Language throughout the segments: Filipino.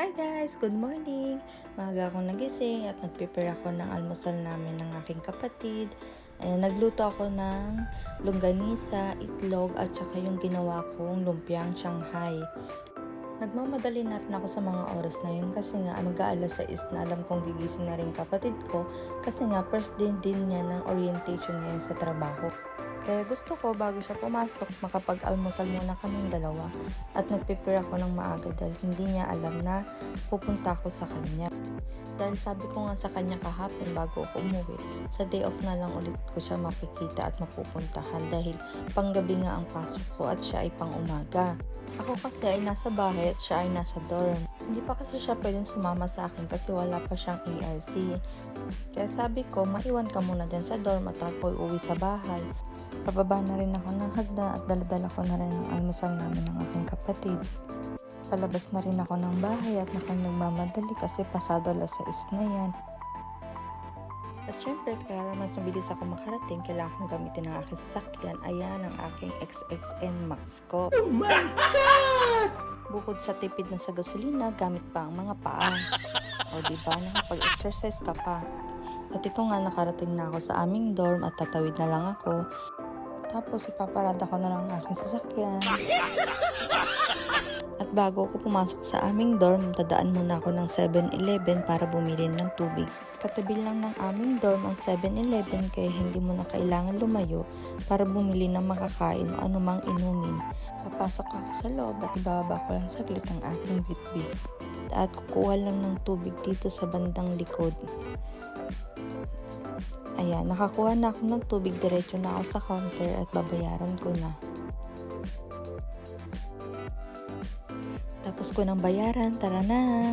Hi guys! Good morning! Maaga akong nagising at nag-prepare ako ng almusal namin ng aking kapatid. Ayan, nagluto ako ng longganisa, itlog at saka yung ginawa kong lumpiang Shanghai. Nagmamadali na rin ako sa mga oras na yun kasi nga mag-aalas 6 na alam kong gigising na rin kapatid ko kasi nga first day din niya ng orientation ngayon sa trabaho. Kaya gusto ko bago siya pumasok makapag-almusal muna kaming dalawa at nagprepare ako ng maaga dahil hindi niya alam na pupunta ako sa kanya. Dahil sabi ko nga sa kanya kahapon bago ako umuwi, sa day off na lang ulit ko siya makikita at mapupuntahan dahil panggabi nga ang pasok ko at siya ay pang umaga. Ako kasi ay nasa bahay at siya ay nasa dorm. Hindi pa kasi siya pwedeng sumama sa akin kasi wala pa siyang ERC. Kaya sabi ko, maiwan ka muna dyan sa dorm at ako uwi sa bahay. Pababa na rin ako ng hagdan at daladala ko na rin ang almusal namin ng aking kapatid. Palabas na rin ako ng bahay at nakang nagmamadali kasi pasado alas 6 na yan. At syempre, kaya mas mabilis ako makarating, kailangan kong gamitin ang aking sasakyan. Ayan ang aking XXN Max ko. Oh my God! Bukod sa tipid na sa gasolina, gamit pa ang mga paa. O diba, nakapag-exercise ka pa. At ito nga, nakarating na ako sa aming dorm at tatawid na lang ako. Tapos ipaparada ko na lang ang aking sasakyan. At bago ako pumasok sa aming dorm, dadaan muna ako ng 7-Eleven para bumili ng tubig. Katabi lang ng aming dorm ang 7-Eleven kaya hindi mo na kailangan lumayo para bumili ng makakain o anumang inumin. Papasok ako sa loob at ibababa ko lang saglit ang aking bitbit. At kukuha lang ng tubig dito sa bandang likod. Ayan, nakakuha na ako ng tubig, diretso na ako sa counter at babayaran ko na. Tapos ko ng bayaran, tara na!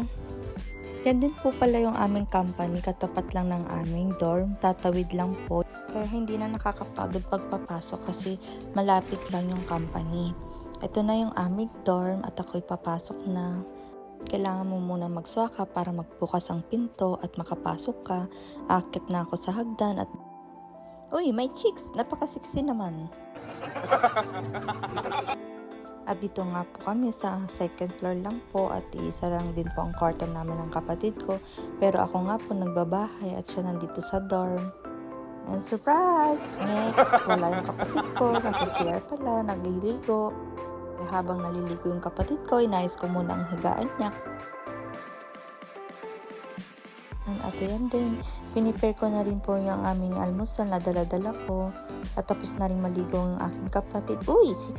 Yan din po pala yung aming company, katapat lang ng aming dorm, tatawid lang po. Kaya hindi na nakakapagod pagpapasok kasi malapit lang yung company. Ito na yung aming dorm at ako'y papasok na. Kailangan mo muna magswaka para magbukas ang pinto at makapasok ka. Akit na ako sa hagdan at... Uy, may chicks! Napakasiksi naman! At dito nga po kami sa second floor lang po at isa lang din po ang kwarto namin ng kapatid ko. Pero ako nga po nagbabahay at siya nandito sa dorm. And surprise! Nick, wala yung kapatid ko. Nasa CR pala, nagliligo. Habang naliligo yung kapatid ko, inayos ko muna ang higaan niya. At yan din, pinipare ko na rin po yung aming almusal na daladala ko. At tapos na rin maligo ang aking kapatid. Uy, 60!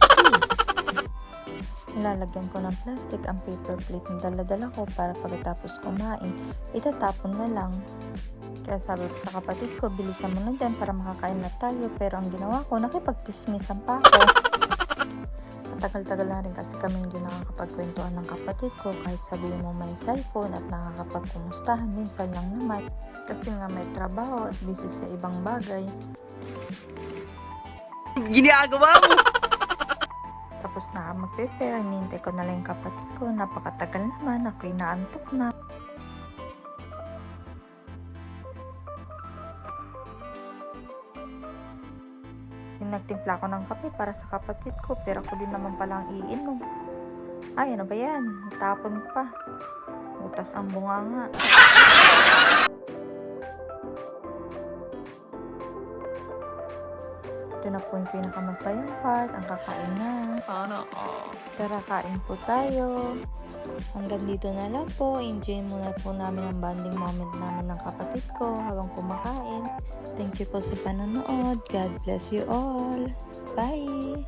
Nilalagyan ko ng plastic ang paper plate na daladala ko para pagkatapos kumain, itatapon na lang. Kaya sabi ko sa kapatid ko, bilisan mo na dyan para makakain na tayo. Pero ang ginawa ko, nakipagchismisan pa ako. Matagal-tagal na rin kasi kami hindi nakakapagkwentuhan ng kapatid ko kahit sabihin mo may cellphone at nakakapagkumustahan minsan lang naman. Kasi nga may trabaho at busy sa ibang bagay. Ginagawa mo! Tapos na ako hinihintay ko na lang yung kapatid ko. Napakatagal naman, ako'y naantok na. Nagtimpla ko ng kape para sa kapatid ko, pero ako din naman palang iinom. Ay, ano ba yan? Natapon pa. Butas ang bunganga. Ito na po yung pinakamasayang part, ang kakain na. Sana all. Tara, kain po tayo. Hanggang dito na lang po. Enjoy muna po namin ang bonding moment namin ng kapatid ko habang kumakain. Thank you po sa panonood. God bless you all. Bye!